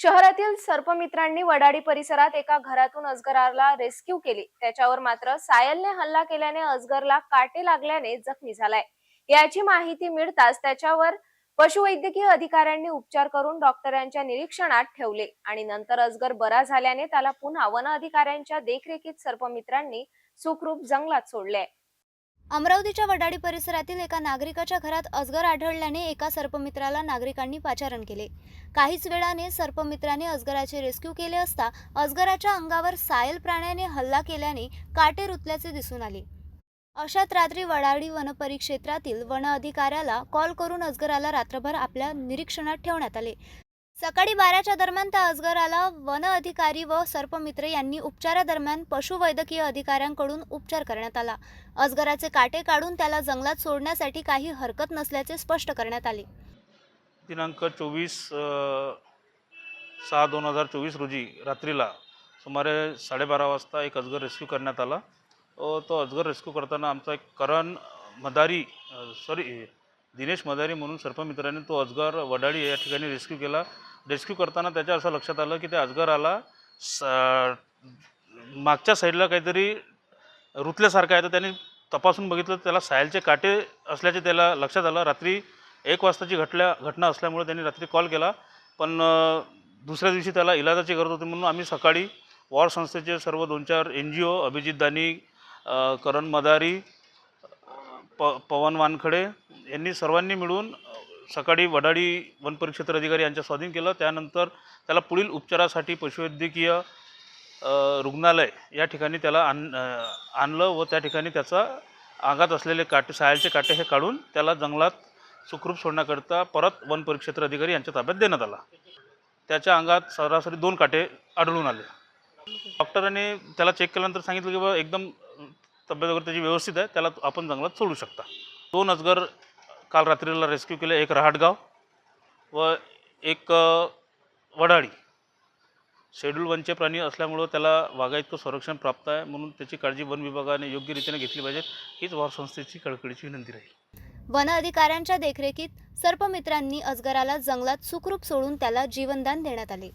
शहरातील सर्पमित्रांनी वडाडी परिसरात एका घरातून अजगराला रेस्क्यू केली. त्याच्यावर मात्र सायलने हल्ला केल्याने अजगरला काटे लागल्याने जखमी झालाय. याची माहिती मिळताच त्याच्यावर पशुवैद्यकीय अधिकाऱ्यांनी उपचार करून डॉक्टरांच्या निरीक्षणात ठेवले आणि नंतर अजगर बरा झाल्याने त्याला पुन्हा वन अधिकाऱ्यांच्या देखरेखीत सर्पमित्रांनी सुखरूप जंगलात सोडले अमरावतीच्या वडाडी परिसरातील एका नागरिकाच्या घरात अजगर आढळल्याने एका सर्पमित्राला नागरिकांनी पाचारण केले. काहीच वेळाने सर्पमित्राने अजगराचे रेस्क्यू केले असता अजगराच्या अंगावर सायल प्राण्याने हल्ला केल्याने काटे रुतल्याचे दिसून आले. अशात रात्री वडाडी वनपरिक्षेत्रातील वन अधिकाऱ्याला कॉल करून अजगराला रात्रभर आपल्या निरीक्षणात ठेवण्यात आले. सकाळी बाराच्या दरम्यान त्या अजगराला वन अधिकारी व सर्पमित्र यांनी उपचारादरम्यान पशुवैद्यकीय अधिकाऱ्यांकडून उपचार करण्यात आला. अजगराचे काटे काढून त्याला जंगलात सोडण्यासाठी काही हरकत नसल्याचे स्पष्ट करण्यात आले. दिनांक चोवीस सहा दोन हजार चोवीस रोजी रात्रीला सुमारे साडेबारा वाजता एक अजगर रेस्क्यू करण्यात आला. तो अजगर रेस्क्यू करताना आमचा एक करण मदारी सॉरी दिनेश मदारी म्हणून सर्पमित्राने तो अजगर वडाळी या ठिकाणी रेस्क्यू केला. रेस्क्यू करताना त्याच्या असं लक्षात आलं की त्या अजगराला स मागच्या साईडला काहीतरी रुतल्यासारखं आहे. तर त्याने तपासून बघितलं त्याला सायलचे काटे असल्याचे त्याला लक्षात आलं. रात्री एक वाजताची घटल्या घटना असल्यामुळे त्यांनी रात्री कॉल केला. पण दुसऱ्या दिवशी त्याला इलाजाची गरज होती म्हणून आम्ही सकाळी वॉर संस्थेचे सर्व दोन चार एन जी ओ अभिजित दानी करण मदारी प पवन वानखडे यांनी सर्वांनी मिळून सकाळी वडाळी वनपरिक्षेत्र अधिकारी यांच्या स्वाधीन केलं. त्यानंतर त्याला पुढील उपचारासाठी पशुवैद्यकीय रुग्णालय या ठिकाणी त्याला आण आणलं व त्या ठिकाणी त्याचा अंगात असलेले काटे सायलचे काटे हे काढून त्याला जंगलात सुखरूप सोडण्याकरता परत वन परिक्षेत्र अधिकारी यांच्या ताब्यात देण्यात आला. त्याच्या अंगात सरासरी दोन काटे आढळून आले. डॉक्टरांनी त्याला चेक केल्यानंतर सांगितलं की बा एकदम तब्येत वगैरे त्याची व्यवस्थित आहे त्याला आपण जंगलात सोडू शकता. दोन अजगर काल रात्रीला रेस्क्यू केलं एक रहाटगाव व एक वडाळी. शेड्यूल वनचे प्राणी असल्यामुळं त्याला वाघाइतकं संरक्षण प्राप्त आहे म्हणून त्याची काळजी वन विभागाने योग्य रीतीने घेतली पाहिजे. हीच वार संस्थेची कळकळीची विनंती राहील. वन अधिकाऱ्यांच्या देखरेखीत सर्पमित्रांनी अजगराला जंगलात सुखरूप सोडून त्याला जीवनदान देण्यात आले.